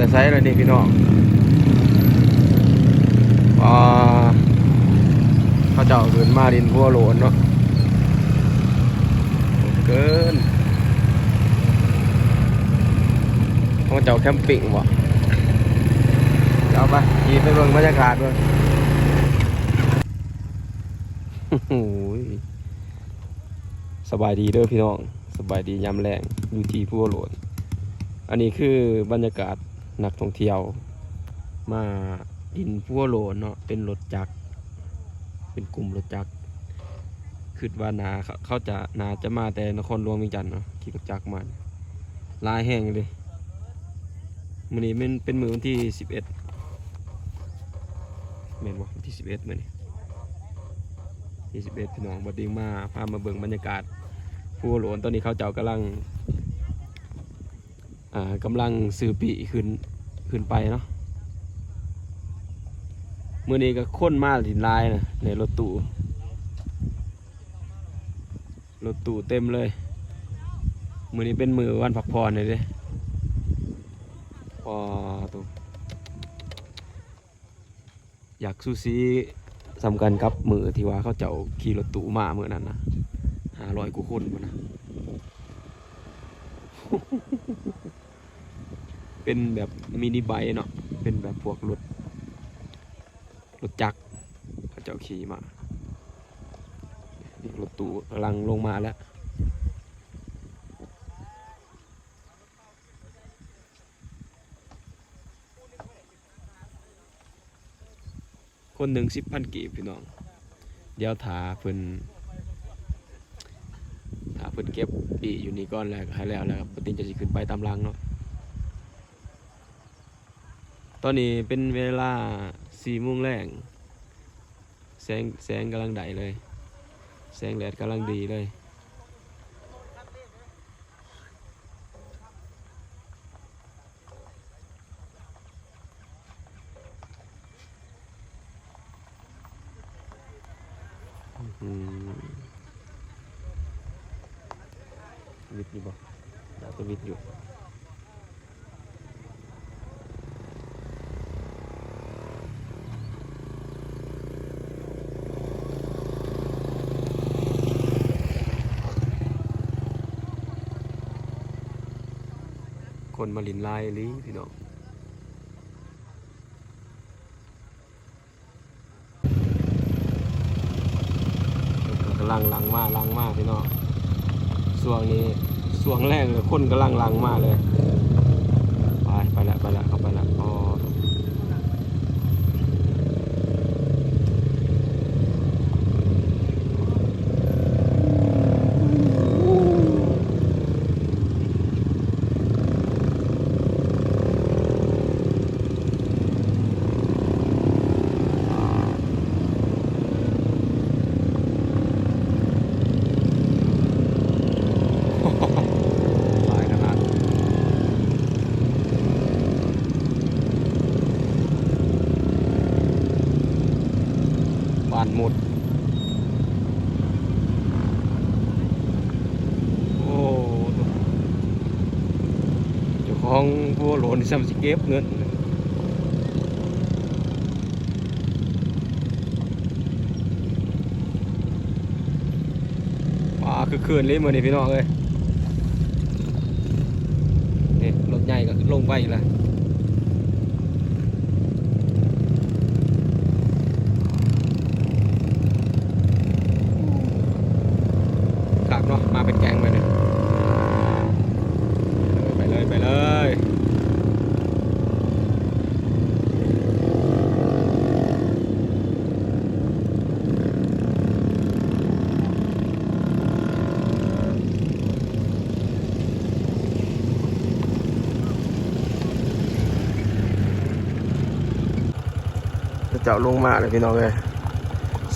แต่ไซส์แล้วนี่พี่น้องอ่าเขาเจ้าขึ้นมาดินพัวโหลนเนาะเกินเขาเจ้าแคมปิ้งบ่เอาไปขี่ไปเบิ่งบรรยากาศด้วยโอ้โหสบายดีเด้อพี่น้อง สบายดียามแรงอยู่ที่พัวโหลนอันนี้คือบรรยากาศ นักท่องเที่ยว มาดินพัวโหลเนาะเป็นรถจักรเป็นกลุ่มรถจักรคิดว่านาเขาจะนาจะมาแต่นครหลวงเวีจันทน์เนาะขี่รถจักรมาลายแห่งเลยมื้อนี้มันเป็นมือวันที่สิบเอ็ดแม่นวันที่สิบเอ็ดมื้อนี้ที่สิบเอ็ดพี่น้องบัดนี้มาพามาเบิ่งบรรยากาศพัวโหลนตอนนี้เขาเจ้ากำลังอ่ากำลังซื้อปีขึ้น ขึ้นไปเนาะเมื่อนี้ก็ค้นมาลินลายนะในรถตู้รถตู้เต็มเลย มื่อนี้เป็นมือวันพักผ่อนเลยเด้พอตัวอยากซูซีสำคัญกับมือที่ว่าเขาเจ้าขี่รถตู้มาเมื่อนั้นนะห้าร้อยกว่าคนนะ เป็นแบบมินิไบค์เนาะเป็นแบบพวกรถรถจักรเขาจ้าขี่มานี่รถตู้กำลังลงมาแล้วคนหนึ่งสิบพันกีบพี่น้อง เดี๋ยวถาเพิ่นถาเพิ่นเก็บปีอยู่นี่ก่อนแล้วให้แล้วแล้วปติจะสิขึ้นไปตามลังเนาะ ตอนนี้เป็นเวลาสี่โมงแรงแสงแสงกำลังไดเลย แสงแดดกำลังดีเลย อืมวิทย์อยู่บ่ดาวตัววิทย์อยู่ คนมาลินลายลีพี่น้องกำลังลังมากลังมากพี่น้องส่วงนี้ส่วงแรกเลยคนกำลังลังมากเลย ไปไปละไปละเข้าไปละอ๋อหลายขนาด บานหมด โอ้เจ้าของบัวโหลนซ้ำสิเก็บเงินว้าคือคืนเลยมือนี่พี่น้องเอ้ยนี่รถใหญ่ก็ลงไปอีกแล้วครับเนาะมาเป็นแกงไปเลยไปเลยไปเลยเจ้าลงมาเลยพี่น้องเลย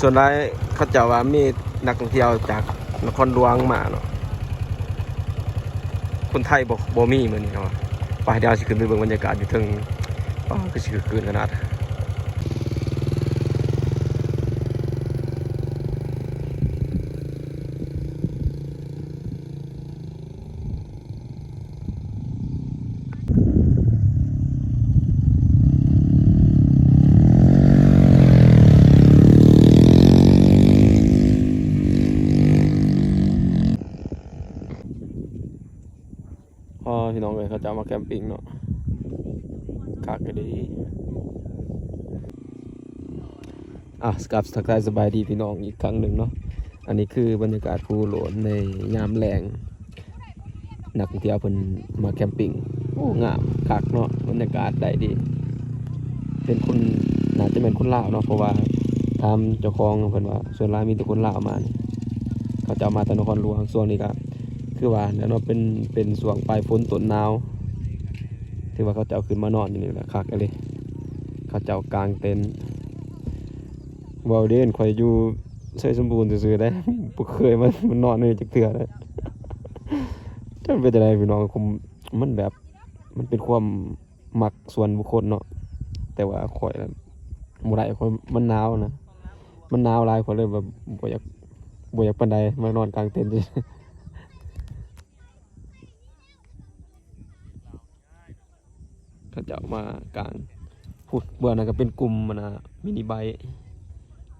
ส่วนไรายเขาเจ้าว่ามีนักท่องเที่ยวจากนครหลวงมาเนาะคนไทยบอกบ่มีเหมือนนี้เนาะไปเดี๋ยวสิขึ้นไปเบิ่งบรรยากาศอยู่เทึงอ๋อคือสิขึ้นขนาด พอพี่น้อง เขาจะเอามาแคมปิ้งเนาะคักก็ดีอะสกับทักทายสบายดีพี่น้องอีกครั้งหนึ่งเนาะอันนี้คือบรรยากาศภูหลนในยามแรงนักท่องเที่ยวเพิ่นมาแคมปิ้งโอ้งามคักเนาะบรรยากาศได้ดี เป็นคนน่าจะเป็นคนลาวเนาะเพราะว่าทำเจ้าของเพิ่นว่าส่วนลายมีแต่คนลาวมาเขาจะมาต่นครหลวงส่วนนี้ก็ คือว่าเนี่ยเนาะเป็นเป็นช่วงปลายฝนต้นหนาวถือว่าเขาจะเอาขึ้นมานอนอยู่นี่แหละคักเลยเขาจะเอากางเต็นท์วาเด่นข่อยอยู่ใช้สมบูรณ์ซื่อๆได้บ่เคยมามานนอนนี่จักเทื่อเลยจะเป็นจังไดพี่น้องผมมันแบบมันเป็นความมักส่วนบุคคลเนาะแต่ว่าข่อยน่ะบ่ได้ข่อยมันหนาวนะมันหนาวลายข่อยเลยแบบบ่อยากบ่อยากปานใดมานอนกลางเต็นท์ เขาจะมากลางพูดเบื่อนะก็เป็นกลุ่มมันนะมินิไบค์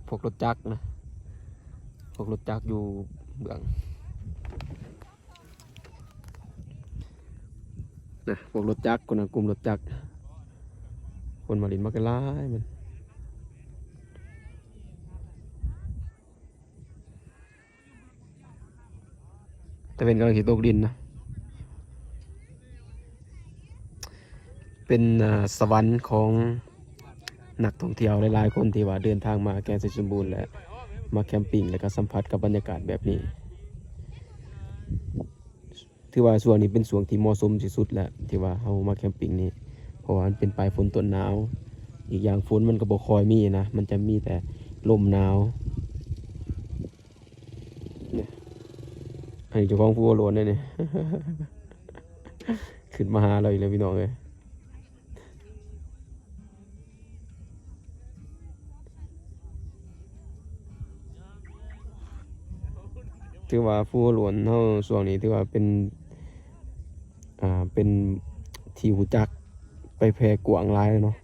พวกรถจักรนะพวกรถจักรอยู่เบื้องนะพวกรถจักรคนนะกลุ่มรถจักรคนมาลินมากหลายมันแต่เป็นกำลังสิตกดินนะ เป็นสวรรค์ของนักท่องเที่ยวหลายๆคนที่ว่าเดินทางมาแกนสิสมบูรณ์และมาแคมปิ้งและก็สัมผัสกับบรรยากาศแบบนี้ ถือว่าช่วงนี้เป็นช่วงที่เหมาะสมที่สุดแล้วที่ว่าเฮามาแคมปิ้งนี้เพราะว่ามันเป็นปลายฝนต้นหนาว อีกอย่างฝนมันก็บ่คอยมีนะมันจะมีแต่ลมหนาวเนี่ยอันนี้เจ้าของผู้โลนเนี่ยขึ้นมาหาเราอีกแล้วพี่น้องเอ้ย ถือว่าผู้หลวนเฮาช่วงนี้ถือว่าเป็นอ่าเป็นที่หูจักไปแพร่กวางลายเนาะ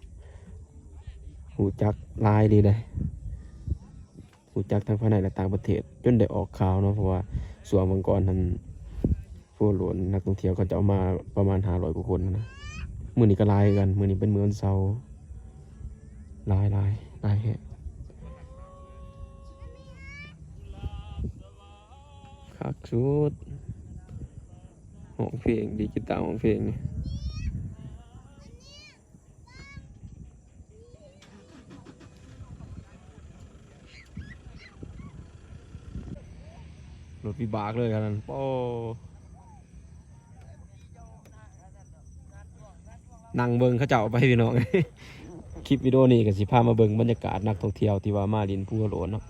หูจักลายดีเลยหูจักทั้งภายในและต่างประเทศ จนได้ออกข่าวเนาะเพราะว่าส่วนมังกรนั้นผู้หลวนนักท่องเที่ยวก็จะเอามาประมาณห้าร้อยกว่าคนนะมือนี้ก็ลายกันมือนี้เป็นมือวันเสาร์ลายลายลายแฮะคัก สุดห้องเพลงดิจิตอลห้องเพลงนี่รถวิบากเลยกันนั้นโป้นั่งเบิงเขาเจ้าไปพี่น้อง คลิปวิดีโอนี้ก็สิพามาเบิงบรรยากาศนักท่องเที่ยวที่ว่ามาลินภูโหลนเนาะ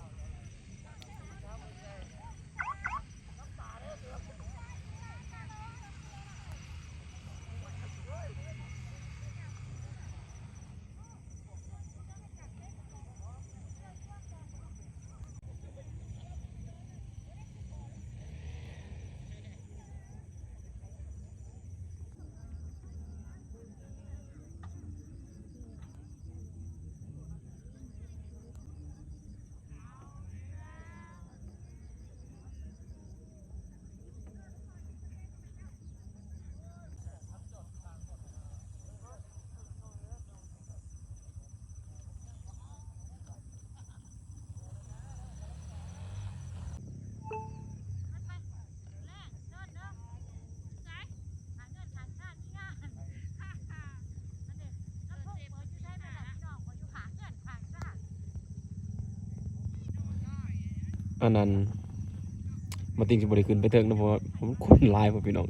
อันนั้น มาติงสิบริขึ้นไปเถิงนะเพราะผมคนลายผมพี่น้อง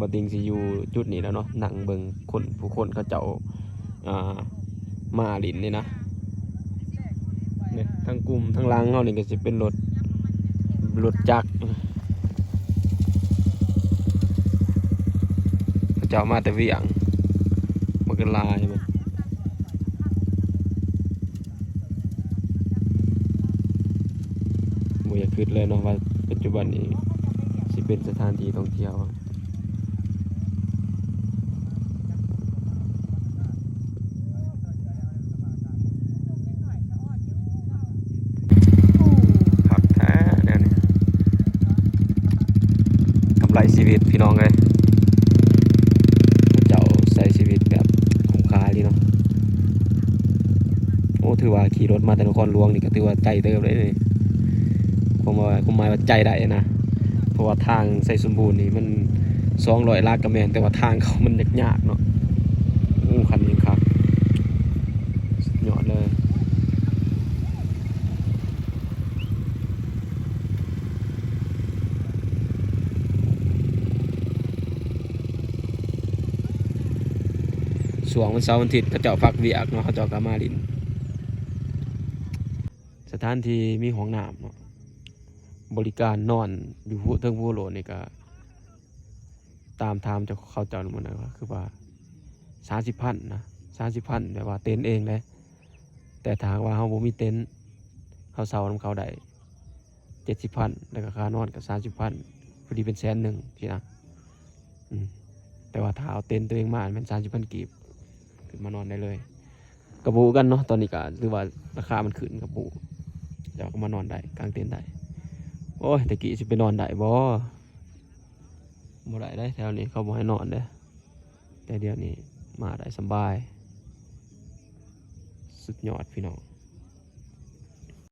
มาติงสิอยู่จุดนี้แล้วเนาะหนังเบิงคนผู้คนเขาเจ้าอ่ามาลินนี่นะเนี่ยทั้งกลุ่มทั้งหลังเขานี่ก็จะเป็นรถรถจักรเขาเจ้ามาแต่เวียงมันก็ลายมัน บ่อยา กคิดเลยเนาะว่าปัจจุบันนี้สิเป็นสถานที่ท่องเที่ยวครับแท้แนวนี้กำไหลชีวิตพี่น้องเลยเจ้าใส่ชีวิตแบบคุ้มค่าดีเนาะโอ้ถือว่าขี่รถมาแต่นครหลวงนี่ก็ถือว่าใจเติมเลยนี่ ผมว่าผมหมายว่าใจได้นะเพราะว่าทางใส่สมบูรณ์นี่มันสองร้อยลากกระแมนแต่ว่าทางเขามันยากๆเนาะอู้คันนี้ครับยอดเลยช่วงวันเสาร์วันอาทิตย์เขาเจ้าพักเวียกเนาะเขาเจ้าก็มาลิน สถานที่มีห้องน้ำเนาะ บริการนอนอยู่ผู้เทิงผู้โหลนี่ก็ ตามทามจะเข้าเจ้าหมดนะว่าคือว่าสามสิบพันนะสามสิบพันแบบว่าเต็นเองเลยแต่ทางว่าเขาบ่มีเต็นเขาเสาน้ำเขาได้เจ็ดสิบพันแล้วก็ค่านอนกับสามสิบพันพอดีเป็นแสนหนึ่งพี่นะอืมแต่ว่าถ้าเอาเต็นตัวเองมาเป็นสามสิบพันกีบขึ้นมานอนได้เลย กระบูกันเนาะตอนนี้ก็หรือว่าราคามันขึ้นกระบูเดี๋ยวก็มานอนได้กลางเต็นท์ได้ อ้ยแต่กี้จะไปนอนได้บ่บ่ได้ได้แถวนี้เขาบ่ให้นอนเด้แต่เดี๋ยวนี้มาได้สบาย สุดยอดพี่น้อง